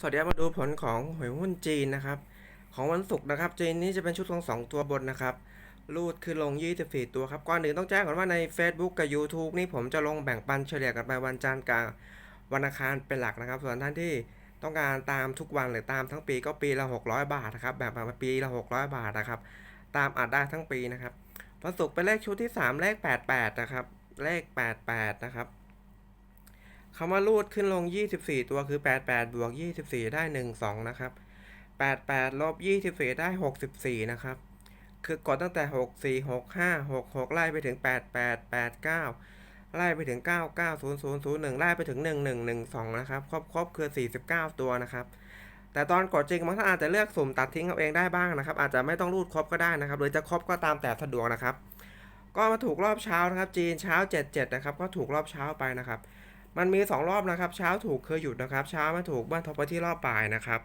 สวัสดีครับมาดูผลของหวยหุ้นจีนนะครับ ของวันศุกร์นะครับ จีนนี้จะเป็นชุดของ2 ตัวบนนะครับ รูดขึ้นลง 24 ตัวครับก่อนอื่นต้องแจ้งก่อนว่าใน Facebook กับ YouTube นี่ผมจะลงแบ่งปันเฉลี่ยกันไปวันจันทร์กับวันอังคารเป็นหลักนะครับ ส่วนท่านที่ต้องการตามทุกวันหรือตามทั้งปีก็ปีละ 600 บาทนะครับแบบมาปีละ 600 บาทนะครับ ตามอัดได้ทั้งปีนะครับวันศุกร์เป็นเลขชุดที่ 3 เลข 88 นะครับ เลข 88 นะครับ คำว่ารูดขึ้นลง 24 ตัวคือ 88 บวก 24 ได้ 12 นะครับ 88 ลบ 24 ได้ 64 นะครับ คือกดตั้งแต่ 64 65 66 ไล่ไปถึง 88 89 ไล่ไปถึง 99 00 01 ไล่ไปถึง 1112 นะครับ ครบครบคือ 49 ตัวนะครับ แต่ตอนกดจริงบางท่านอาจจะเลือกสุ่มตัดทิ้งเอาเองได้บ้างนะครับ อาจจะไม่ต้องรูดครบก็ได้นะครับ หรือจะครบก็ตามแต่สะดวกนะครับ ก็มาถูกรอบเช้านะครับ จีนเช้า 77 นะครับ ก็ถูกรอบเช้าไปนะครับ มันมี 2 รอบนะครับ เช้าถูกเคยหยุดนะครับ เช้ามาถูกบ้านทบไปที่รอบปลายนะครับ